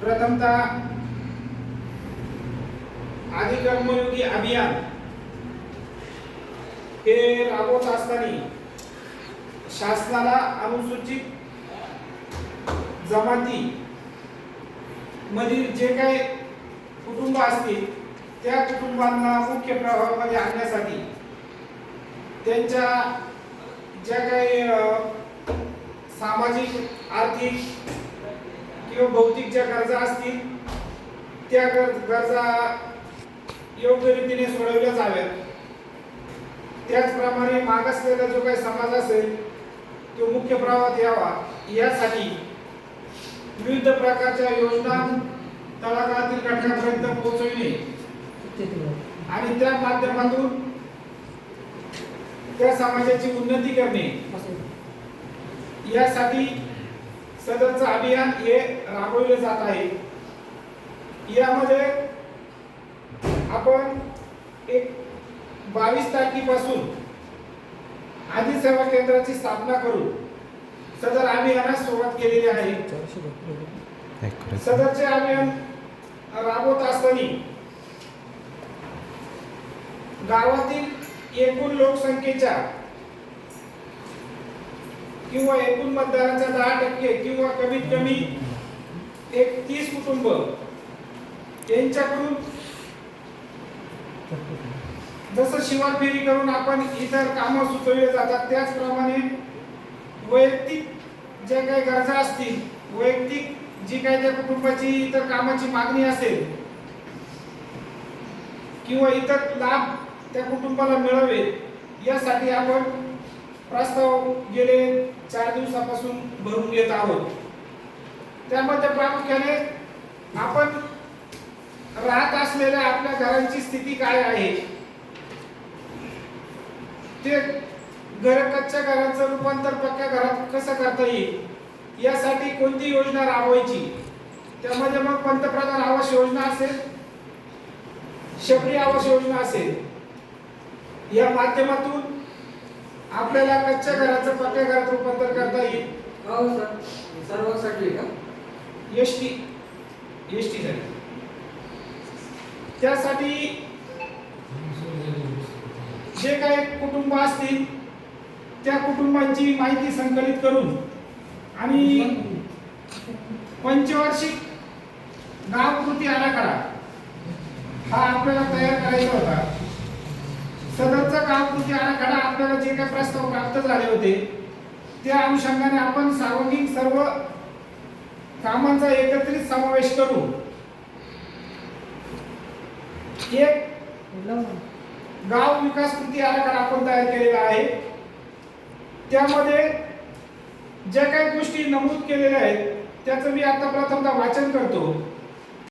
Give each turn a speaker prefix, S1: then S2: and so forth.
S1: प्रथमतः आदि कर्मयोगी अभियान. हे राबवत असताना शासनाला अनुसूचित जमाती मधील जे काही कुटुंब असतील त्या कुटुंबांना मुख्य प्रवाहामध्ये आणण्यासाठी त्यांच्या ज्या काही सामाजिक आर्थिक किंवा भौतिक ज्या गरजा असतील त्या गरजा योग्य रीतीने सोडवल्या जाव्यात. त्याचप्रमाणे मागासलेला जो काही समाज असेल तो मुख्य प्रवाहात यावा. यासाठी विविध प्रकारच्या योजना तळागाळातील घटकांपर्यंत पोहोचविणे आणि त्या माध्यमातून त्या समाजाची उन्नती करणे. यासाठी सदरचं अभियान हे राबविले जात आहे. यामध्ये आपण एक बावीस तारखेपासून आधी सेवा केंद्राची स्थापना करून सदर अभियानास सुरुवात केलेली आहे. सदरचे अभियान राबवत असताना गावातील एकूण लोकसंख्येच्या किंवा एकूण मतदारांचा दहा टक्के किंवा कमीत कमी एक तीस कुटुंब यांच्याकडून जसं शिवार फेरी करून आपण इतर कामं सुचवले जातात त्याचप्रमाणे वैयक्तिक ज्या काही गरजा असतील वैयक्तिक जी काही त्या कुटुंबाची इतर कामाची मागणी असेल किंवा इतर लाभ त्या कुटुंबाला मिळावे यासाठी आपण प्रस्ताव गेले चार दिवसापासून भरून घेत आहोत. त्यामध्ये प्रामुख्याने आपण राहत असलेल्या आपल्या घरांची स्थिती काय आहे? ते घर कच्च्या घराचं रूपांतर पक्क्या घरात कसं करता येईल? यासाठी कोणती योजना राबवायची? त्यामध्ये मग पंतप्रधान आवास योजना असेल शबरी आवास योजना असेल. या माध्यमातून आपल्याला कच्च्या घराचं पक्क्या घरात रूपांतर करता येईल.
S2: हो सर. सर्वांसाठी का?
S1: S T. एस टी साठी त्यासाठी जे काही कुटुंब असतील त्या कुटुंबांची माहिती संकलित करून आणि पंचवार्षिक गाव कृती आराखडा हा आपल्याला तयार करायचा होता. सदरचा गाव कृती आराखडा आपल्याला जे काही प्रस्ताव प्राप्त झाले होते त्या अनुषंगाने आपण सार्वजनिक सर्व कामांचा एकत्रित समावेश करू. एक गाव विकास कृती आराखडा आपण तयार केलेला आहे. त्यामध्ये ज्या काही गोष्टी नमूद केलेल्या आहेत त्याचं मी आता प्रथमतः वाचन करतो.